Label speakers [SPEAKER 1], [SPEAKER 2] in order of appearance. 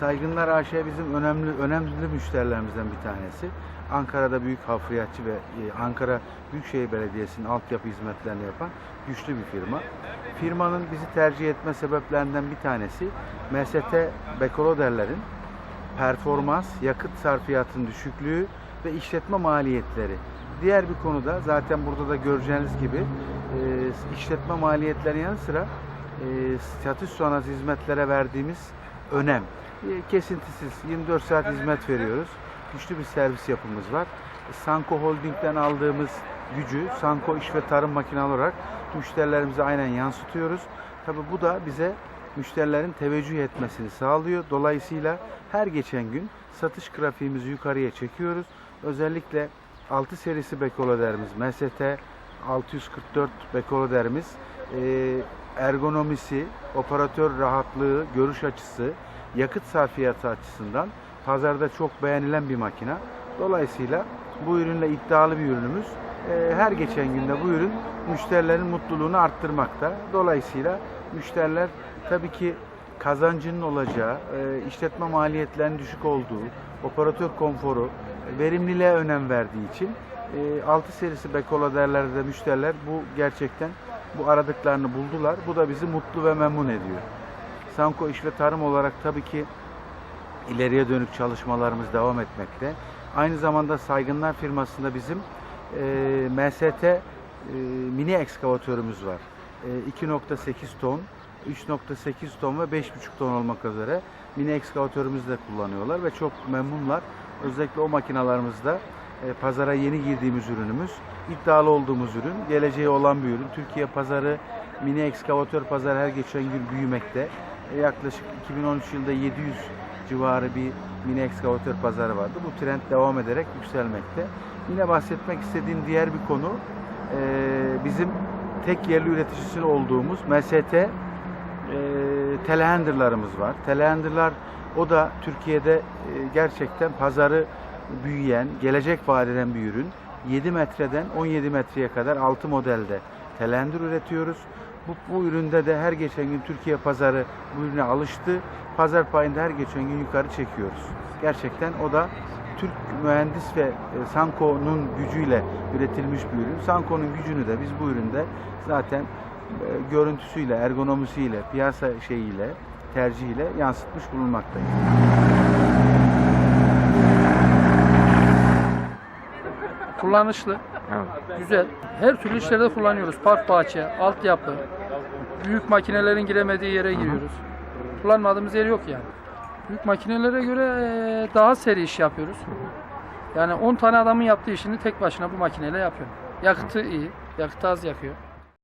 [SPEAKER 1] Saygınlar AŞ bizim önemli önemli müşterilerimizden bir tanesi. Ankara'da büyük hafriyatçı ve e, Ankara Büyükşehir Belediyesi'nin altyapı hizmetlerini yapan güçlü bir firma. Firmanın bizi tercih etme sebeplerinden bir tanesi MST Bekoloderlerin performans, yakıt sarfiyatının düşüklüğü ve işletme maliyetleri. Diğer bir konuda zaten burada da göreceğiniz gibi e, işletme maliyetleri yanı sıra e, satış sonrası hizmetlere verdiğimiz önem. E, kesintisiz 24 saat hizmet veriyoruz. Güçlü bir servis yapımız var. Sanko Holding'den aldığımız gücü Sanko İş ve Tarım Makineleri olarak müşterilerimize aynen yansıtıyoruz. Tabi bu da bize müşterilerin teveccüh etmesini sağlıyor. Dolayısıyla her geçen gün satış grafiğimizi yukarıya çekiyoruz. Özellikle 6 serisi bekoloderimiz, MST 644 bekoloderimiz e, ergonomisi, operatör rahatlığı, görüş açısı, yakıt sarfiyatı açısından pazarda çok beğenilen bir makina. Dolayısıyla bu ürünle iddialı bir ürünümüz. E, her geçen günde bu ürün müşterilerin mutluluğunu arttırmakta. Dolayısıyla müşteriler tabii ki kazancının olacağı, e, işletme maliyetlerinin düşük olduğu, operatör konforu, verimliliğe önem verdiği için 6 serisi Bekoloderlerde müşteriler bu gerçekten bu aradıklarını buldular. Bu da bizi mutlu ve memnun ediyor. Sanko İş ve Tarım olarak tabii ki ileriye dönük çalışmalarımız devam etmekte. Aynı zamanda Saygınlar firmasında bizim e, MST e, mini ekskavatörümüz var. E, 2.8 ton, 3.8 ton ve 5.5 ton olmak üzere mini ekskavatörümüzü de kullanıyorlar ve çok memnunlar. Özellikle o makinalarımızda e, pazara yeni girdiğimiz ürünümüz, iddialı olduğumuz ürün, geleceği olan bir ürün. Türkiye pazarı, mini ekskavatör pazarı her geçen gün büyümekte. E, yaklaşık 2013 yılında 700 civarı bir mini ekskavatör pazarı vardı. Bu trend devam ederek yükselmekte. Yine bahsetmek istediğim diğer bir konu, e, bizim tek yerli üreticisi olduğumuz MST e, telehandlerlarımız var. Telehandlerlar o da Türkiye'de e, gerçekten pazarı büyüyen, gelecek vaat bir ürün. 7 metreden 17 metreye kadar 6 modelde telehandler üretiyoruz. Bu, bu üründe de her geçen gün Türkiye pazarı bu ürüne alıştı. Pazar payında her geçen gün yukarı çekiyoruz. Gerçekten o da Türk mühendis ve e, Sanko'nun gücüyle üretilmiş bir ürün. Sanko'nun gücünü de biz bu üründe zaten e, görüntüsüyle, ergonomisiyle, piyasa şeyiyle, tercihiyle yansıtmış bulunmaktayız.
[SPEAKER 2] Kullanışlı,
[SPEAKER 3] Evet.
[SPEAKER 2] güzel. Her türlü işlerde kullanıyoruz. Park bahçe, altyapı, büyük makinelerin giremediği yere giriyoruz. Kullanmadığımız yer yok yani. Büyük makinelere göre eee, daha seri iş yapıyoruz. Yani 10 tane adamın yaptığı işini tek başına bu makineyle yapıyor. Yakıtı iyi, yakıtı az yakıyor.